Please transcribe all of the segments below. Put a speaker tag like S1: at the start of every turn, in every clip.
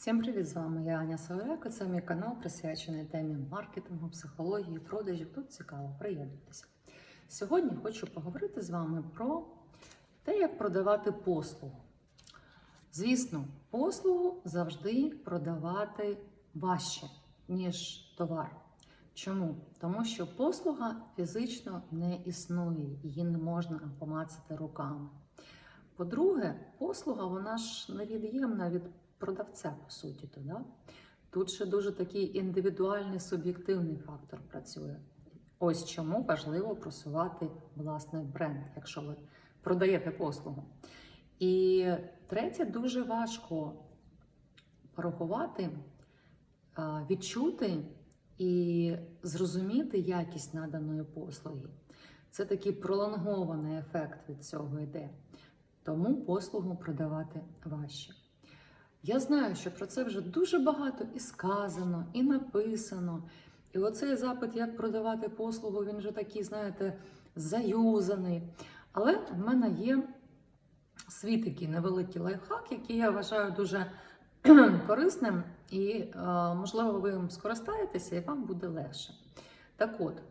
S1: Всім привіт! З вами я Аня Савеляк. і Це мій канал присвячений темі маркетингу, психології, продажів. Тут цікаво, приєднуйтеся. Сьогодні хочу поговорити з вами про те, як продавати послугу. Звісно, послугу завжди продавати важче, ніж товар. Чому? Тому що послуга фізично не існує, її не можна помацати руками. По-друге, послуга вона ж невід'ємна від продавця, по суті. То, да? Тут ще дуже такий індивідуальний суб'єктивний фактор працює. Ось чому важливо просувати власний бренд, якщо ви продаєте послугу. І третє, дуже важко порахувати, відчути і зрозуміти якість наданої послуги. Це такий пролонгований ефект від цього йде. Тому послугу продавати важче. Я знаю, що про це вже дуже багато і сказано, і написано. І оцей запит, як продавати послугу, він вже такий, знаєте, заюзаний. Але в мене є свій такий невеликий лайфхак, який я вважаю дуже корисним, і, е, можливо, ви їм скористаєтеся і вам буде легше. Так от,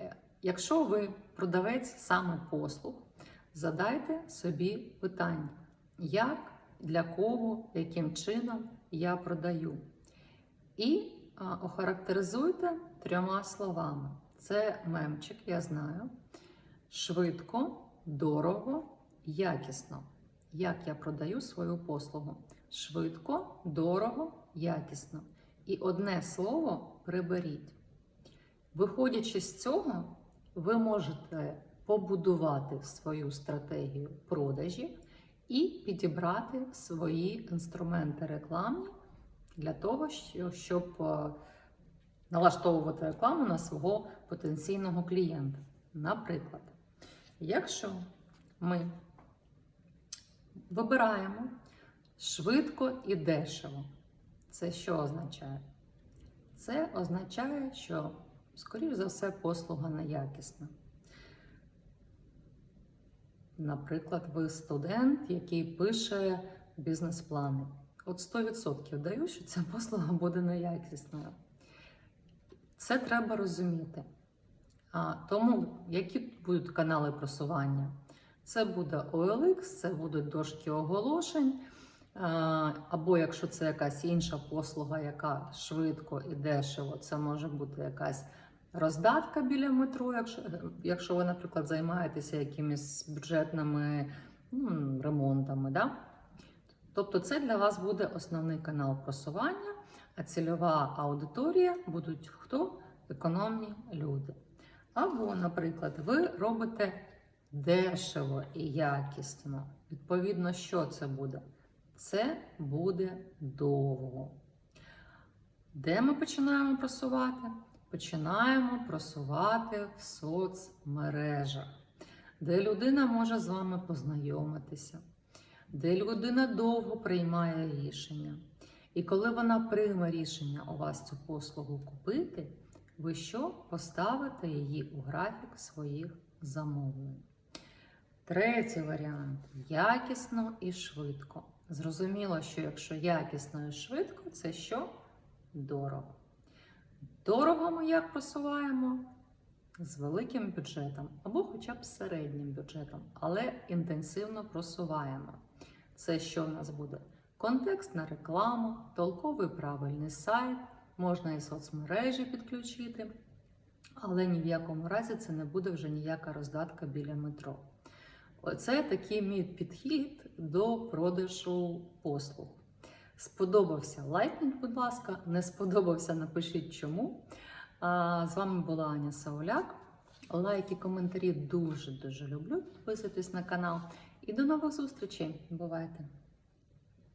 S1: е, якщо ви продавець саме послуг, задайте собі питання, як, для кого, яким чином я продаю. І охарактеризуйте трьома словами. Це мемчик, я знаю. Швидко, дорого, якісно. Як я продаю свою послугу? Швидко, дорого, якісно. І одне слово приберіть. Виходячи з цього, ви можете побудувати свою стратегію продажів і підібрати свої інструменти рекламні для того, щоб е, налаштовувати рекламу на свого потенційного клієнта. Наприклад, якщо ми вибираємо швидко і дешево, це що означає? Це означає, що, скоріш за все, послуга неякісна. Наприклад, ви студент, який пише бізнес-плани. От 100% даю, що ця послуга буде неякісною. Це треба розуміти. А, тому, які будуть канали просування? Це буде OLX, це будуть дошки оголошень. Або якщо це якась інша послуга, яка швидко і дешево, це може бути якась роздатка біля метро, якщо, якщо ви, наприклад, займаєтеся якимись бюджетними ну, ремонтами. Да? Тобто це для вас буде основний канал просування, а цільова аудиторія будуть хто? Економні люди. Або, наприклад, ви робите дешево і якісно. Відповідно, що це буде? Це буде довго. Де ми починаємо просувати? Починаємо просувати в соцмережах, де людина може з вами познайомитися, де людина довго приймає рішення. І коли вона прийме рішення у вас цю послугу купити, ви що поставите її у графік своїх замовлень. Третій варіант якісно і швидко. Зрозуміло, що якщо якісно і швидко, це що? Дорого. Дорого ми як просуваємо? З великим бюджетом або хоча б середнім бюджетом, але інтенсивно просуваємо. Це що в нас буде? Контекстна реклама, толковий правильний сайт, можна і соцмережі підключити, але ні в якому разі це не буде вже ніяка роздатка біля метро. Оце такий мій підхід до продажу послуг. Сподобався лайкніть, будь ласка, не сподобався, напишіть чому. А, З вами була Аня Сауляк. Лайки, коментарі дуже-дуже люблю. Підписуйтесь на канал. І до нових зустрічей. Бувайте!